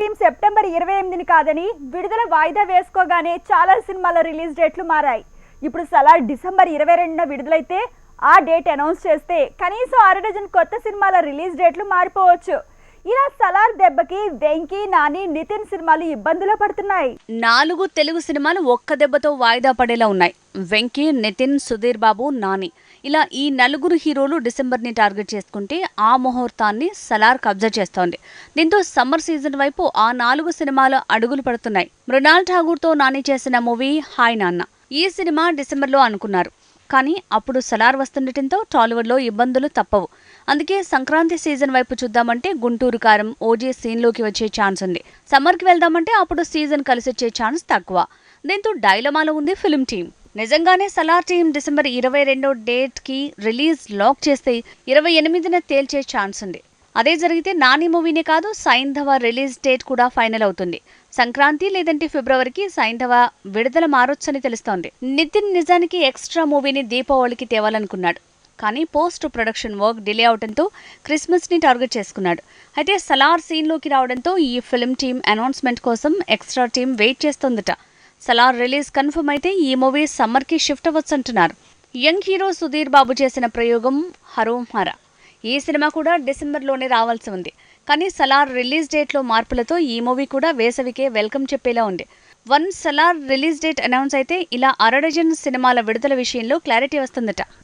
Team September ఇరవై ఎనిమిదిని కాదని విడుదల వాయిదా వేసుకోగానే చాలా సినిమాల రిలీజ్ డేట్లు మారాయి. ఇప్పుడు సలార్ డిసెంబర్ ఇరవై రెండున విడుదలైతే ఆ డేట్ అనౌన్స్ చేస్తే కనీసం అర డజన్ కొత్త సినిమాల రిలీజ్ డేట్లు మారిపోవచ్చు. ఇలా సలార్ దెబ్బకి వెంకీ నాని నితిన్ సినిమాలు ఇబ్బందులు పడుతున్నాయి. నాలుగు తెలుగు సినిమాలు ఒక్క దెబ్బతో వాయిదా పడేలా ఉన్నాయి. వెంకీ నితిన్ సుధీర్ బాబు నాని. ఇలా ఈ నలుగురు హీరోలు డిసెంబర్ని టార్గెట్ చేసుకుంటే ఆ ముహూర్తాన్ని సలార్ కబ్జా చేస్తోంది. దీంతో సమ్మర్ సీజన్ వైపు ఆ నాలుగు సినిమాలు అడుగులు పడుతున్నాయి. మృణాల్ ఠాగూర్తో నాని చేసిన మూవీ హాయ్ నాన్న. ఈ సినిమా డిసెంబర్లో అనుకున్నారు. కానీ అప్పుడు సలార్ వస్తుండటంతో టాలీవుడ్లో ఇబ్బందులు తప్పవు. అందుకే సంక్రాంతి సీజన్ వైపు చూద్దామంటే గుంటూరు కారం ఓజీ సీన్లోకి వచ్చే ఛాన్స్ ఉంది. సమ్మర్కి వెళ్దామంటే అప్పుడు సీజన్ కలిసొచ్చే ఛాన్స్ తక్కువ. దీంతో డైలమాలో ఉంది ఫిల్మ్ టీం నిజంగానే సలార్ టీం డిసెంబర్ ఇరవై రెండో డేట్కి రిలీజ్ లాక్ చేస్తే ఇరవై ఎనిమిదిన తేల్చే ఛాన్స్ ఉంది. అదే జరిగితే నాని మూవీనే కాదు సైంధవ రిలీజ్ డేట్ కూడా ఫైనల్ అవుతుంది. సంక్రాంతి లేదంటే ఫిబ్రవరికి సైంధవ విడుదల మారొచ్చని తెలుస్తోంది. నితిన్ నిజానికి ఎక్స్ట్రా మూవీని దీపావళికి తేవాలనుకున్నాడు. కానీ పోస్ట్ ప్రొడక్షన్ వర్క్ డిలే అవడంతో క్రిస్మస్ని టార్గెట్ చేసుకున్నాడు. అయితే సలార్ సీన్లోకి రావడంతో ఈ ఫిల్మ్ టీం అనౌన్స్మెంట్ కోసం ఎక్స్ట్రా టీం వెయిట్ చేస్తోందట. సలార్ రిలీజ్ కన్ఫర్మ్ అయితే ఈ మూవీ సమ్మర్కి షిఫ్ట్ అవ్వచ్చంటున్నారు. యంగ్ హీరో సుధీర్ బాబు చేసిన ప్రయోగం హరోం హర ఈ సినిమా కూడా డిసెంబర్లోనే రావాల్సి ఉంది. కానీ సలార్ రిలీజ్ డేట్లో మార్పులతో ఈ మూవీ కూడా వేసవికే వెల్కమ్ చెప్పేలా ఉంది. One Salaar release date announce అయితే ఇలా అరడజన్ సినిమాల విడుదల విషయంలో క్లారిటీ వస్తుందట.